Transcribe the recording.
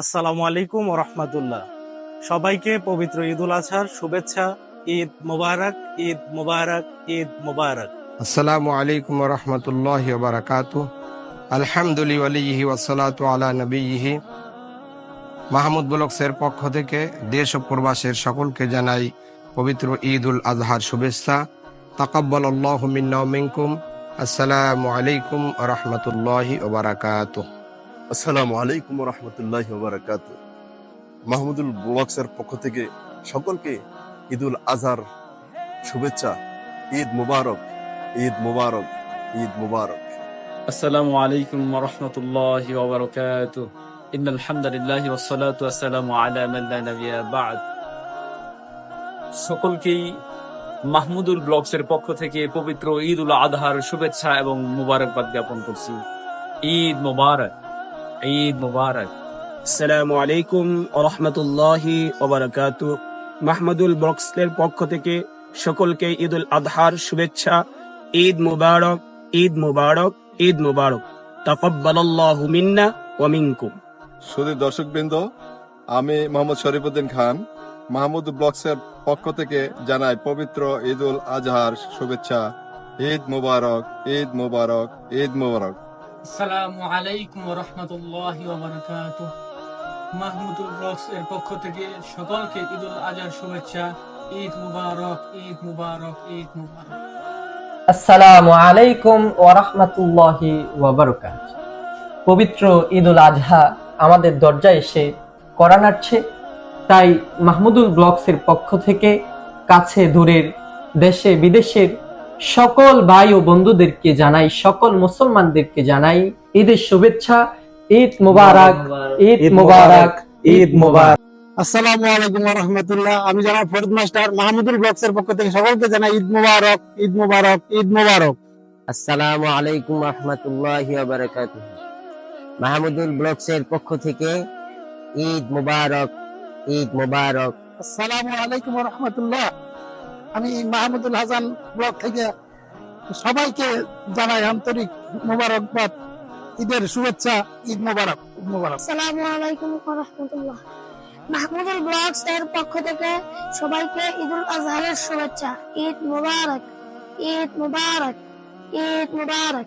আসসালামু আলাইকুম রহমতুল্লাহ। সবাইকে পবিত্র ঈদ উল আজহার শুভেচ্ছা, ঈদ মোবারক ঈদ মোবারক ঈদ মোবারক। আসসালামু আলাইকুম রহমতুল্লাহ বারাকাত আলহামদুলিল্লাহি ওয়াসালাতু আলা নবীহি। মাহমুদ ব্লকসের পক্ষ থেকে দেশ ও প্রবাসের সকলকে জানাই পবিত্র ঈদ উল আজহার শুভেচ্ছা। তাকাব্বাল আল্লাহ মিন্না মিনকুম। আসসালামু আলাইকুম রহমতুল্লাহি ওবারাকাত আসসালামু আলাইকুম রহমতুল্লাহ বারাকাত মাহমুদুল ব্লগসের পক্ষ থেকে সকলকে ঈদুল আজহার শুভেচ্ছা ঈদ মুবারক ঈদ মুবারক ঈদ মুবারক السلام عليكم ورحمة الله وبركاته إن الحمد لله والصلاة والسلام على من لا نبي بعد সকলকেই মাহমুদুল ব্লগসের পক্ষ থেকে পবিত্র ঈদ উল আজহার শুভেচ্ছা এবং মুবারকবাদ জ্ঞাপন করছি ঈদ মুবারক ঈদ মুবারক। আসসালামু আলাইকুম রহমতুল্লাহি ওবরাকাত মাহমুদুল বক্সের পক্ষ থেকে সকলকে ঈদ উল আজহার শুভেচ্ছা। ঈদ মুবারক ঈদ মুবারক ঈদ মুবারক। তাকাব্বালাল্লাহু মিন্না ওয়া মিনকুম। সুদী দর্শকবৃন্দ, আমি মোহাম্মদ শরীফুদ্দিন খান মাহমুদ ব্লগসের পক্ষ থেকে জানাই পবিত্র ঈদ উল আজহার শুভেচ্ছা। ঈদ মুবারক ঈদ মুবারক ঈদ মুবারক। আসসালামু আলাইকুম রহমতুল্লাহ মাহমুদুল ব্লগস এর পক্ষ থেকে সকলকে আজহার শুভেচ্ছা, ঈদ মুবারক ঈদ মুবারক ঈদ মুবারক। আসসালামু আলাইকুম ওরহমতুল্লাহি ওয়াবারকাত পবিত্র ঈদুল আজহা আমাদের দরজায় এসে করা নাড়ছে। তাই মাহমুদুল ব্লগসের পক্ষ থেকে কাছে দূরের দেশে বিদেশের সকল ভাই ও বন্ধুদেরকে জানাই সকল মুসলমানদেরকে জানাই ঈদের শুভেচ্ছা ঈদ মুবারক ঈদ মুবারক ঈদ মুবারক। আসসালামু আলাইকুম রহমতুল্লাহ। আমি জানাব ফরিদ মাস্টার মাহমুদুল ব্লগসের পক্ষ থেকে সকলকে জানাই ঈদ মুবারক ঈদ মুবারক ঈদ মুবারক। আসসালামু আলাইকুম রহমতুল্লাহি বারাকাতুহ। মাহমুদুল ব্লগসের পক্ষ থেকে ঈদ মুবারক ঈদ মুবারক। আসসালামু আলাইকুম রহমতুল্লাহ। আমি মাহমুদুল হাসান ব্লক থেকে সবাইকে জানাই আন্তরিক মোবারকবাদ। ঈদের শুভেচ্ছা, ঈদ মোবারক ঈদ মোবারক। আসসালামু আলাইকুম রহমতুল্লাহ। মাহমুদুল ব্লগস এর পক্ষ থেকে সবাইকে ঈদুল আজহারের শুভেচ্ছা। ঈদ মোবারক ঈদ মোবারক, ঈদ মুবারক।